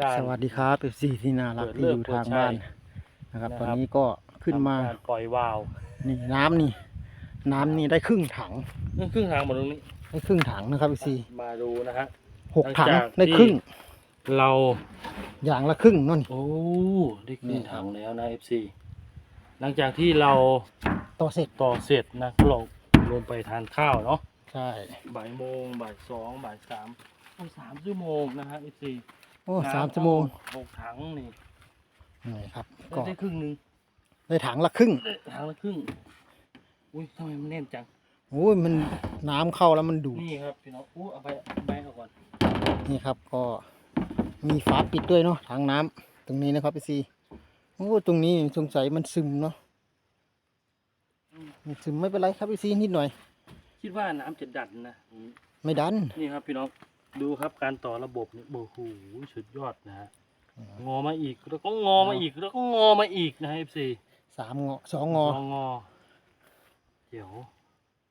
การสวัสดีครับเอฟซีที่น่ารักเปิดที่เลิอกยู่ทางเปิดใช้บ้านนะครับนะครับ ตอนนี้ก็ขึ้นมาทำการปล่อยวาล์วนี่น้ำนี่ น้ำนี่ได้ครึ่งถังนี่ครึ่งทางหมดตรงนี้ได้ครึ่งถังนะครับเอฟซีมาดูนะฮะหกถังหลังจากได้ที่ครึ่ง เราอย่างละครึ่งนั่นโอ้ได้ครึ่นี่งครับถังแล้วนะ FC หลังจากที่เราต่อเสร็จต่อเสร็จนะก็ลงลงไปทานข้าวเนาะใช่บ่ายโมงบ่ายสองบ่ายสามต้องสามชั่วโมงนะฮะ FC โอ้น้ำสามชั่วโมงหกถังนี่นี่ครับได้ก็ได้ครึ่งหนึ่งได้ถังละครึ่งได้ถังละครึ่งอุ้ยทำไมมันแน่นจังโอ้ยมันน้ำเข้าแล้วมันดูดนี่ครับพี่น้องอู้เอาไปเอาไปเอาก่อนนี่ครับก็มีฝาปิดด้วยเนาะถังน้ำตรงนี้นะครับเอฟซีโอ้ตรงนี้สงสัยมันซึมเนาะมันซึมไม่เป็นไรครับเอฟซีนิดหน่อย คิดว่าน้ำจะดันนะอืมไม่ดันนี่ครับพี่น้อง ดูครับการต่อระบบเนี่ยโอ้โหสุดยอดนะฮะงอมาอีกแล้วก็งอมาอีกแล้วก็งอมาอีกนะฮะ FC สามงอสองงององอเดี๋ยว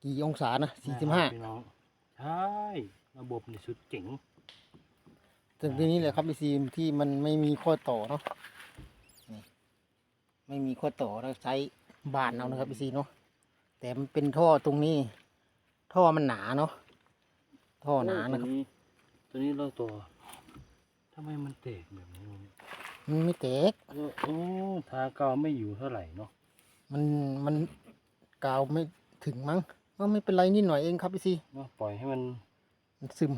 กี่องศานะสี่สิบห้านะครับพี่น้องใช่ระบบนี่สุดเจ๋งแต่ทีนี้แหละครับพีซีที่มันไม่มีข้อต่อเนาะนี่ไม่มีข้อต่อเราใช้บานเอานะครับพีซีเนาะแต่มันเป็นท่อตรงนี้ ท่อมันหนาเนาะท่อหนานะครับ ตัวนี้ตัวนี้เราต่อทำไมมันแตกแบบนี้วะเนี่ยมันไม่แตก เออโอ้ทาเกาวไม่อยู่เท่าไหร่เนาะมันมันกาวไม่ถึงมั้งก็ไม่เป็นไรนิดหน่อยเองครับพีซีเนาะปล่อยให้มันมันซึม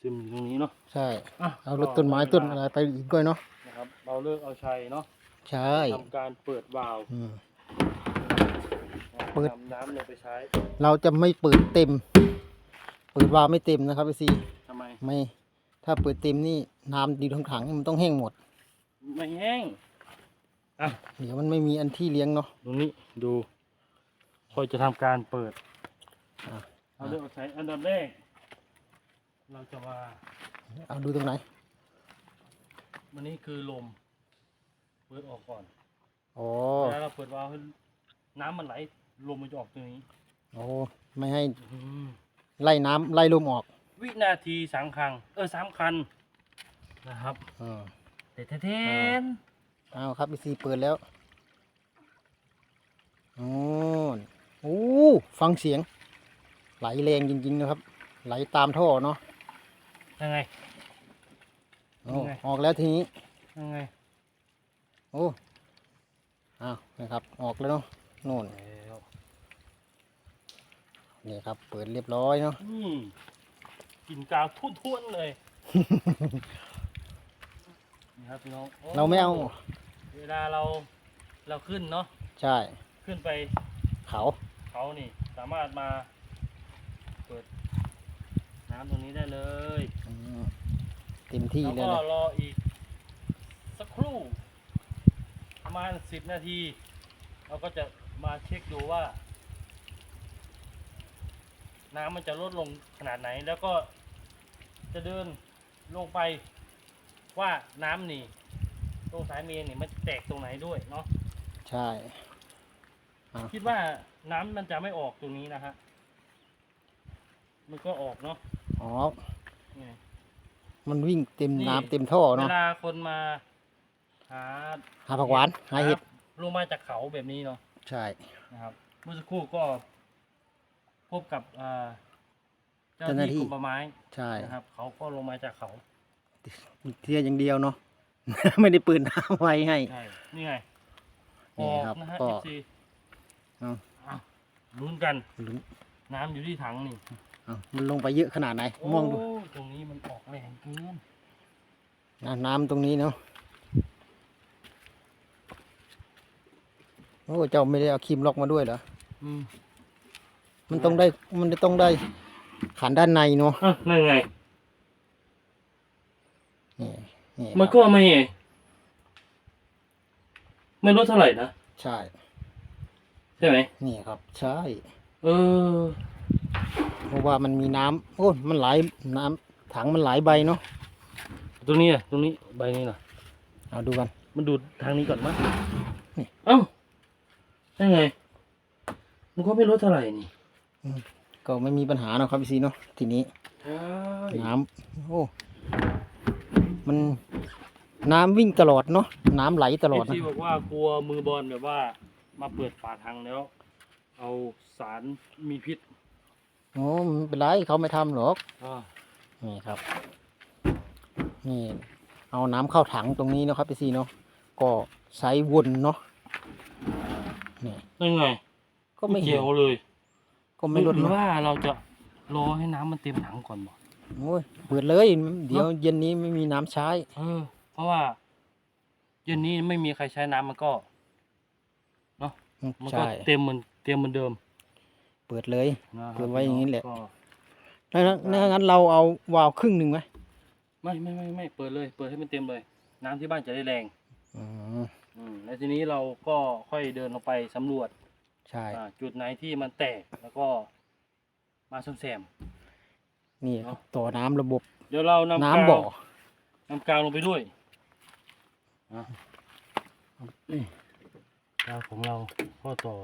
ซึมอยู่ตรงนี้เนาะใช่อะเอารถต้นไม้ต้นอะไรไปอีกด้วยเนาะนะครับ เราเลิกเอาชัยเนาะใช่ ทำการเปิดวาล์วอืมนะเปิด นำน้ำลงไปใช้เราจะไม่เปิดเต็ม เปิดวาล์วไม่เต็มนะครับพีซีทำไม ไม่ ถ้าเปิดเต็มนี่น้ำดีทั้งถังมันต้องแห้งหมด ไม่แห้งอะเดี๋ยวมันไม่มีอันที่เลี้ยงเนาะตรงนี้ดูค่อยจะทำการเปิดอะเอาเลือกเอาใช้อันดับแรก เราจะมาเอาดูตรงไหนวันนี้คือลม เปิดออกก่อนอ๋อเวลาเราเปิดวาล์วให้น้ำมันไหลลมมันจะออกตรงนี้โอ้ไม่ให้อืมไล่น้ำไล่ลมออก วินาทีสามครั้งเออสามคันนะครับอ่าเด็ดเทนเอาครับพีซีเปิดแล้วโอ้โอ้ฟังเสียง ไหลแรงจริงๆนะครับ ไหลตามท่อเนาะยังไง โอ้ยังไง ออกแล้วทีนี้ ยังไงโอ้อ้าวนะครับ ออกแล้วเนาะโน่นแล้วนี่ครับ เปิดเรียบร้อยเนาะ อืม กลินกาวทุ่นๆเลยนี่ครับพี่น้องโเราไม่เอา เวลาเราเราขึ้นเนาะใช่ ขึ้นไปเขา เขานี่ สามารถมาเปิดน้ำตรงนี้ได้เลยอืมเต็มที่แล้วเลยก็นะรออีก สักครู่ ประมาณสิบนาที เราก็จะมาเช็คดูว่า น้ำมันจะลดลงขนาดไหน แล้วก็จะเดินลงไปว่าน้ำนี่ตรงสายเมนนี่มันแตกตรงไหนด้วยเนาะใช่คิดว่าน้ำมันจะไม่ออกตรงนี้นะฮะมันก็ออกเนาะอ๋อ นี่มันวิ่งเต็มนี่น้ำเต็มท่อเวเนาะลาคนมาหาหาผักหวานหาเห็ดลงมาจากเขาแบบนี้เนาะใช่นะครับเมื่อสักครู่ก็ พบกับอ่าเจ้าหน้าที่กรมป่าไม้ใช่นะครับเขาก็ลงมาจากเขาเทียอย่างเดียวเนาะ ไม่ได้ปืนน้ำไว้ให้ ใช่นี่ไงอนี่อกครับนะฮะก็ FC เอาอะลุ้นกันลุ้นน้ำอยู่ที่ถังนี่เอามันลงไปเยอะขนาดไหนมองดู โตรงนี้มันออกแรงเกินนะน้ำตรงนี้เนาะ โอ้ เจ้าไม่ได้เอาครีมล็อกมาด้วยเหรอ อืม มันต้องได้ มันต้องได้ขันด้านในเนาะอะนั่นไง นี่นี่มันก็ไม่ ไม่ลดเท่าไหร่นะ ใช่ ใช่ไหม นี่ครับ ใช่ เออ เพราะว่ามันมีน้ำโอ้มันหลายน้ำถังมันหลายใบเนาะ ตรงนี้อะ ตรงนี้ ใบนี้น่ะ เอาดูกัน มันดูดทางนี้ก่อนมั้ยนี่ เอ้าได้ไง มันก็ไม่ลดเท่าไหร่นี่ ก็ไม่มีปัญหาเนาะครับพี่ซีเนาะทีนี้ใช่น้ำโอ้ มันน้ำวิ่งตลอดเนาะน้ำไหลตลอดเอนะฟซีบอกว่ากลัวมือบอลแบบว่า มาเปิดฝาถังแล้ว เอาสารมีพิษโอ้ไม่เป็นไรเขาไม่ทำหรอกอ่านี่ครับ นี่ เอาน้ำเข้าถังตรงนี้เนาะครับพี่ซีเนาะก็ใช้วนเนาะนี่นั่นไงก็ไม่เกี่เห็ยนวเลย ก็ไม่ลดหรือเนาะว่าเราจะรอให้น้ำมันเต็มถังก่อนบ่โอ้ยเปิดเลย เดี๋ยวเย็นนี้ไม่มีน้ำใช้ เออ เพราะว่า เย็นนี้ไม่มีใครใช้น้ำมันก็มันก็ใช่เต็มเหมือนเต็มเหมือนเดิม เปิดเลยนะครับเปิดไว้อย่างนี้แหละก็ถ้างั้นถ้างั้นเราเอาวาล์วครึ่งหนึ่งไหมไม่ไม่ไม่ไม่เปิดเลย เปิดให้มันเต็มเลย น้ำที่บ้านจะได้แรงอืมอืมแล้วทีนี้เราก็ค่อยเดินลงไปสำรวจ ใช่ อ่าจุดไหนที่มันแตกแล้วก็มาซ่อมแซม นี่ครับต่อน้ำระบบเดี๋ยวเรานำน้ำกาวบ่อนำกาวลงไปด้วยอะนี่กาวของเราข้อต่อ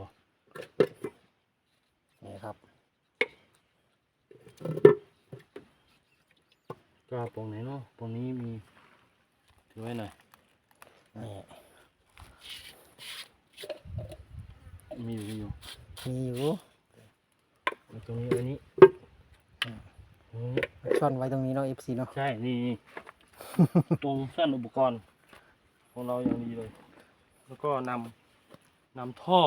นี่ครับ กาวตรงไหนเนาะตรงนี้มีถือไว้หน่อยนี่ มีอยู่มีอยู่มีอยู่เอาตรงนี้อันนี้อืมตรงนี้ซ่อนไว้ตรงนี้เนาะ FC เนาะใช่นี่นี่ ตรงสั้นอุปกรณ์ ของเราอย่างดีเลย แล้วก็นำนำท่อ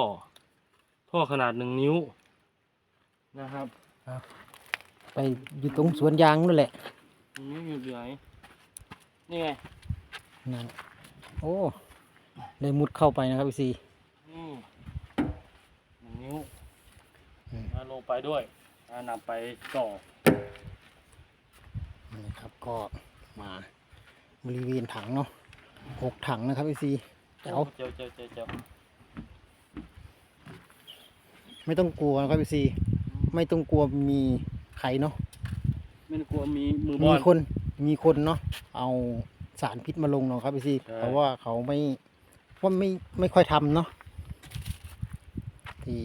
ท่อขนาดหนึ่งนิ้ว นะครับไปอยู่ตรงสวนยางนั่นแหละตรงนี้อยู่ที่ไหนนี่ไง นั่นโอ้เลยมุดเข้าไปนะครับ FC นี่ห นึ่งนิ้วอืมแล้วลงไปด้วยแล้วนำไปต่อนี่ครับก็มาบริเวณถังเนาะหกถังนะครับ FC เจ้าเจ้าเจ้าเจ้าเจ้าไม่ต้องกลัวนะครับ FC ไม่ต้องกลัวมีใครเนาะไม่ต้องกลัวมีมือบอมีล คนมีคนเนาะเอาสารพิษมาลงเนาะครับพี่ซีใช่ เพราะว่าเขาไม่ว่าไม่ไม่ค่อยทำเนาะ ที่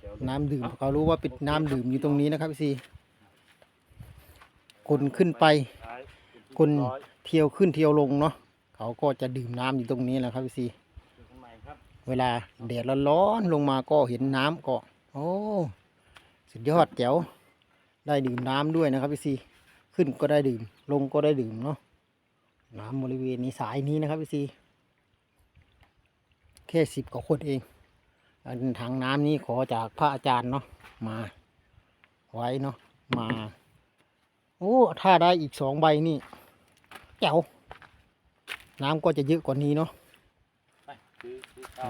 เจ้าน้ำดื่มเอ้าเขารู้ว่าเป็นน้ำดื่มอยู่ตรงนี้นะครับพี่ซีคนขึ้นไปท้ายคนร้อยเที่ยวขึ้นเที่ยวลงเนาะเขาก็จะดื่มน้ำอยู่ตรงนี้แหละครับพี่ซีอยู่ข้างในครับเวลาแดดร้อนๆลงมาก็เห็นน้ำก็โอ้สุดยอดแจ๋วได้ดื่มน้ำด้วยนะครับพี่ซีขึ้นก็ได้ดื่ม ลงก็ได้ดื่มเนาะน้ำบริเวณนี้สายนี้นะครับพี่ซีแค่สิบกว่าคนเองอัน ถังน้ำนี้ขอจากพระอาจารย์เนาะมาไว้เนาะมาโอ้ถ้าได้อีกสองใบนี่แจ๋วน้ำก็จะเยอะกว่านี้เนาะไปคือคือเอา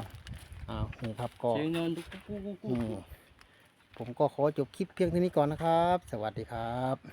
อ้าวนี่ครับก็เสียงเงินกุ๊กกุ๊กกุ๊กกุ๊อืกมผมก็ขอจบคลิปเพียงเท่านี้ก่อนนะครับ สวัสดีครับ